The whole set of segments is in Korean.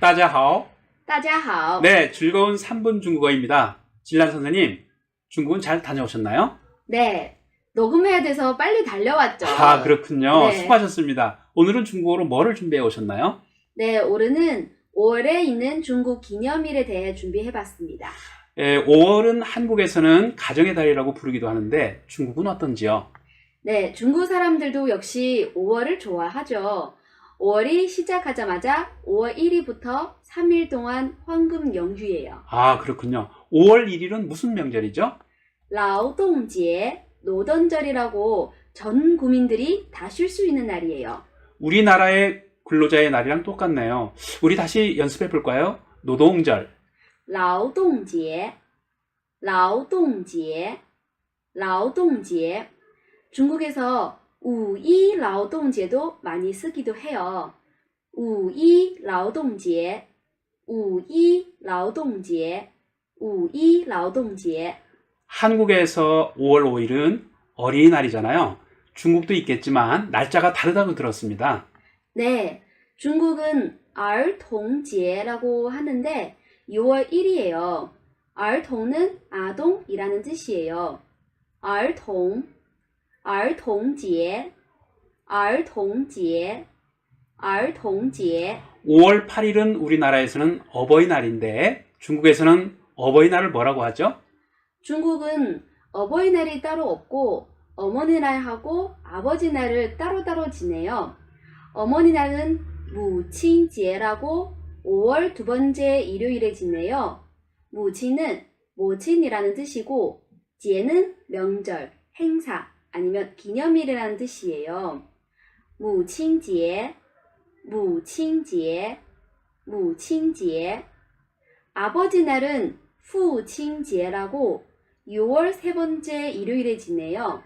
따자하오. 따자하오. 네, 즐거운 3분 중국어입니다. 진란 선생님, 중국은 잘 다녀오셨나요? 네, 녹음해야 돼서 빨리 달려왔죠. 아, 그렇군요. 네. 수고하셨습니다. 오늘은 중국어로 뭐를 준비해 오셨나요? 네, 올해는 5월에 있는 중국 기념일에 대해 준비해봤습니다. 예, 5월은 한국에서는 가정의 달이라고 부르기도 하는데 중국은 어떤지요? 네, 중국 사람들도 역시 5월을 좋아하죠. 5월이 시작하자마자 5월 1일부터 3일 동안 황금 연휴예요. 아, 그렇군요. 5월 1일은 무슨 명절이죠? 라오동지에 노던절이라고 전 국민들이 다 쉴 수 있는 날이에요. 우리나라의 근로자의 날이랑 똑같네요. 우리 다시 연습해 볼까요? 노동절. 라오동지에 라오동지에 라오동지에 중국에서 우이 라동제도 많이 쓰기도 해요. 우이 라동제, 우이 라동제, 우이 라동제. 한국에서 5월 5일은 어린이날이잖아요. 중국도 있겠지만 날짜가 다르다고 들었습니다. 네, 중국은 알통제라고 하는데 6월 1일이에요. 알통은 아동이라는 뜻이에요. 알통 儿童节,儿童节,儿童节. 5월 8일은 우리나라에서는 어버이날인데 중국에서는 어버이날을 뭐라고 하죠? 중국은 어버이날이 따로 없고 어머니날하고 아버지날을 따로따로 지내요. 어머니날은 무친节라고 5월 두 번째 일요일에 지내요. 무친은 모친이라는 뜻이고节는 명절, 행사 아니면 기념일이라는 뜻이에요. 무칭지에, 무칭지에, 무칭지에. 아버지 날은 후칭지에라고 6월 세 번째 일요일에 지내요.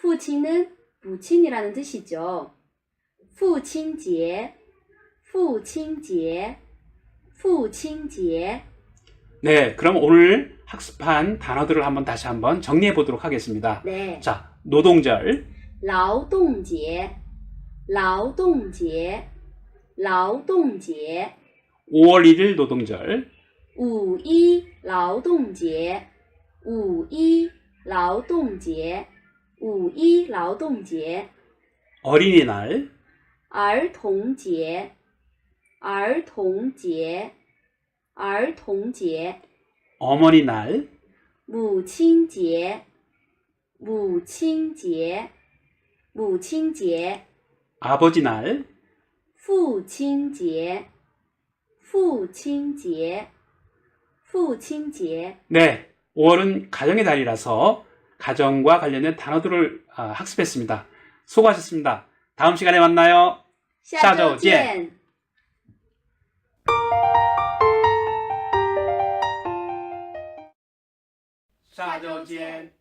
후친은 무친이라는 뜻이죠. 후친지에, 후친지에, 후친지에. 네, 그럼 오늘 학습한 단어들을 한번 다시 한번 정리해 보도록 하겠습니다. 네. 자, 노동절, 劳动节,劳动节,劳动节. 5월 1일 노동절, 五一劳动节，五一劳动节，五一劳动节， 어린이날, 儿童节，儿童节，儿童节， 어머니날, 母亲节， 母亲节，母亲节， 아버지날, 父亲节，父亲节，父亲节。 네, 5월은 가정의 달이라서 가정과 관련된 단어들을 아, 학습했습니다. 수고하셨습니다. 다음 시간에 만나요. 下周周见。下周见。